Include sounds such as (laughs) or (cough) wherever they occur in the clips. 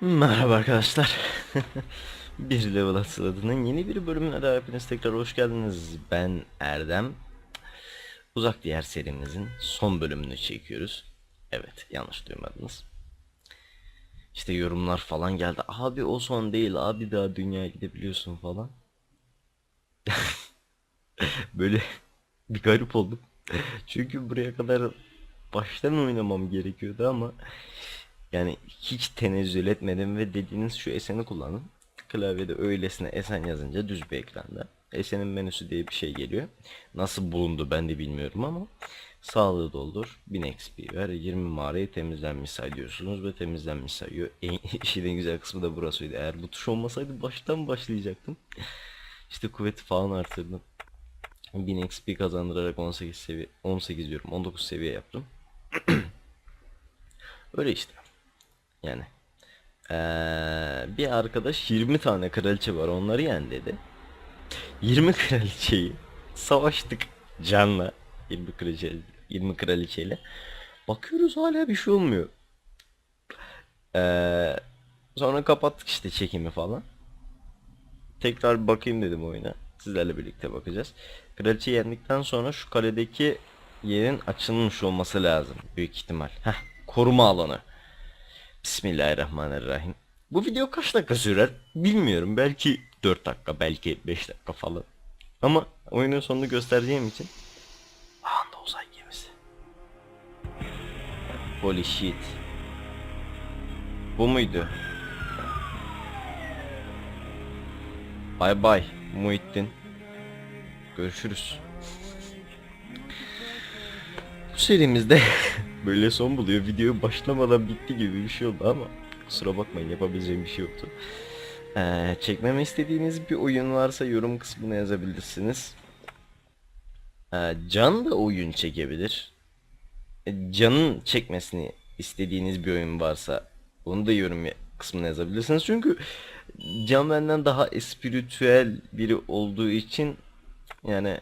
Merhaba arkadaşlar. (laughs) bir level atladığının yeni bir bölümüne daha hepiniz tekrar hoş geldiniz. Ben Erdem. Uzak Diğer serimizin son bölümünü çekiyoruz. Evet yanlış duymadınız. İşte yorumlar falan geldi. Abi o son değil abi daha dünyaya gidebiliyorsun falan. (laughs) Böyle bir garip oldum. Çünkü buraya kadar baştan oynamam gerekiyordu ama yani hiç tenezzül etmedim ve dediğiniz şu eseni kullanın. Klavyede öylesine esen yazınca düz bir ekranda. Esenin menüsü diye bir şey geliyor. Nasıl bulundu ben de bilmiyorum ama sağlığı doldur. 1000 XP ver. 20 mağarayı temizlenmiş say diyorsunuz ve temizlenmiş sayıyor. En, (laughs) işin en güzel kısmı da burasıydı. Eğer bu tuş olmasaydı baştan başlayacaktım. İşte kuvveti falan artırdım. 1000 XP kazandırarak 18 seviye 18 diyorum 19 seviye yaptım. (clears throat) Öyle işte. Yani. Eee, bir arkadaş 20 tane kraliçe var onları yen dedi. 20 (laughs) kraliçeyi savaştık canla 20 kraliçe 20 kraliçeyle. Bakıyoruz hala bir şey olmuyor. Eee, sonra kapattık işte çekimi falan. Tekrar bakayım dedim oyuna. Sizlerle birlikte bakacağız. Kraliçeyi yendikten sonra şu kaledeki yerin açılmış olması lazım. Büyük ihtimal. Heh, koruma alanı. Bismillahirrahmanirrahim. Bu video kaç dakika sürer bilmiyorum. Belki 4 dakika, belki 5 dakika falan. Ama oyunun sonunu göstereceğim için. Anda uzay gemisi. Holy shit. Bu muydu? Bay bay Muhittin. Görüşürüz. Bu serimizde (laughs) böyle son buluyor. Video başlamadan bitti gibi bir şey oldu ama kusura bakmayın yapabileceğim bir şey yoktu. Ee, çekmemi istediğiniz bir oyun varsa yorum kısmına yazabilirsiniz. Ee, Can da oyun çekebilir. Ee, Can'ın çekmesini istediğiniz bir oyun varsa onu da yorum kısmına yazabilirsiniz. Çünkü Can benden daha espiritüel biri olduğu için yani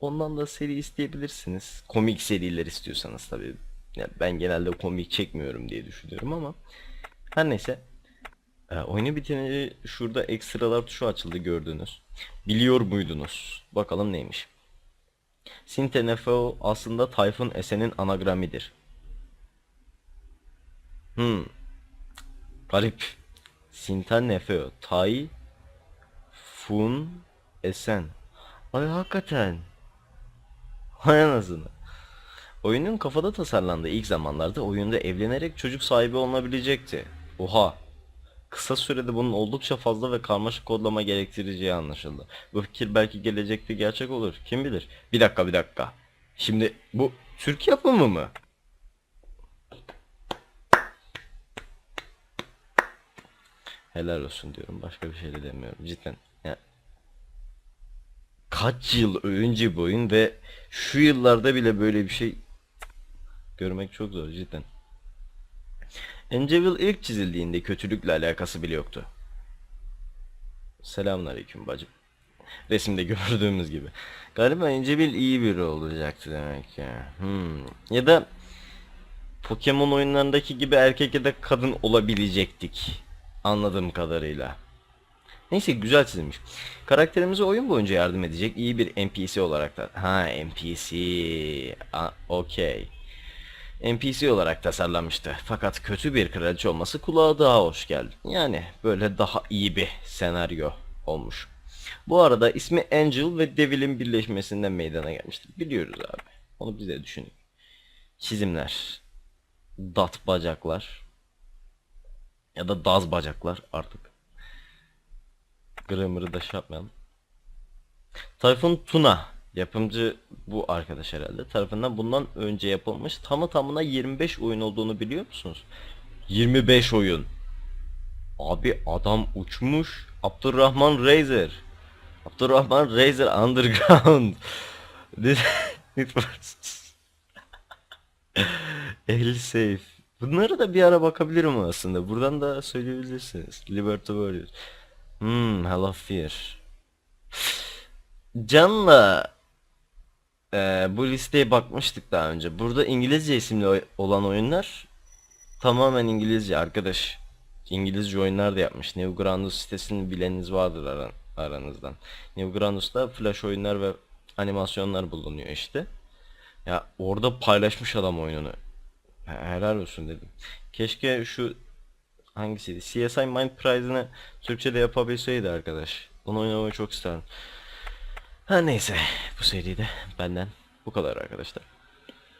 ondan da seri isteyebilirsiniz. Komik seriler istiyorsanız tabii. Ya ben genelde komik çekmiyorum diye düşünüyorum ama her neyse. Ee, oyunu bitince şurada ekstralar tuşu açıldı gördünüz. Biliyor muydunuz? Bakalım neymiş. Sintenefeo aslında Tayfun Esen'in anagramidir. Hmm. Garip. Sintanefeo. Tay Fun Esen. Ay hakikaten. Hay anasını. Oyunun kafada tasarlandığı ilk zamanlarda oyunda evlenerek çocuk sahibi olunabilecekti. Oha. Kısa sürede bunun oldukça fazla ve karmaşık kodlama gerektireceği anlaşıldı. Bu fikir belki gelecekte gerçek olur. Kim bilir? Bir dakika bir dakika. Şimdi bu Türk yapımı mı? Helal olsun diyorum. Başka bir şey de demiyorum. Cidden. Ya, kaç yıl önce bu oyun ve şu yıllarda bile böyle bir şey görmek çok zor cidden. Angel ilk çizildiğinde kötülükle alakası bile yoktu. Selamünaleyküm bacım. Resimde (laughs) gördüğümüz gibi. Galiba Encebil iyi biri olacaktı demek ya. Hmm. Ya da Pokemon oyunlarındaki gibi erkek ya da kadın olabilecektik. Anladığım kadarıyla. Neyse güzel çizilmiş. Karakterimize oyun boyunca yardım edecek iyi bir NPC olarak da. Ha NPC. Okey. NPC olarak tasarlanmıştı. Fakat kötü bir kraliçe olması kulağa daha hoş geldi. Yani böyle daha iyi bir senaryo olmuş. Bu arada ismi Angel ve Devil'in birleşmesinden meydana gelmiştir. Biliyoruz abi. Onu biz düşünün. Çizimler. Dat bacaklar. Ya da daz bacaklar artık. Grammar'ı da şey yapmayalım. Tayfun Tuna yapımcı bu arkadaş herhalde tarafından bundan önce yapılmış tamı tamına 25 oyun olduğunu biliyor musunuz? 25 oyun. Abi adam uçmuş. Abdurrahman Razer. Abdurrahman Razer Underground. Need for Ehli Safe. Bunları da bir ara bakabilirim aslında. Buradan da söyleyebilirsiniz. Liberty Warriors. Hmm, Hell of Fear. Can'la e, bu listeye bakmıştık daha önce. Burada İngilizce isimli olan oyunlar tamamen İngilizce arkadaş. İngilizce oyunlar da yapmış. Newgrounds sitesini bileniniz vardır aran- aranızdan. Newgrounds'ta flash oyunlar ve animasyonlar bulunuyor işte. Ya orada paylaşmış adam oyununu. He- Helal olsun dedim. Keşke şu hangisiydi? CSI Mind Prize'ını Türkçe'de yapabilseydi arkadaş. Bunu oynamayı çok isterdim. Ha neyse. Bu seride benden bu kadar arkadaşlar.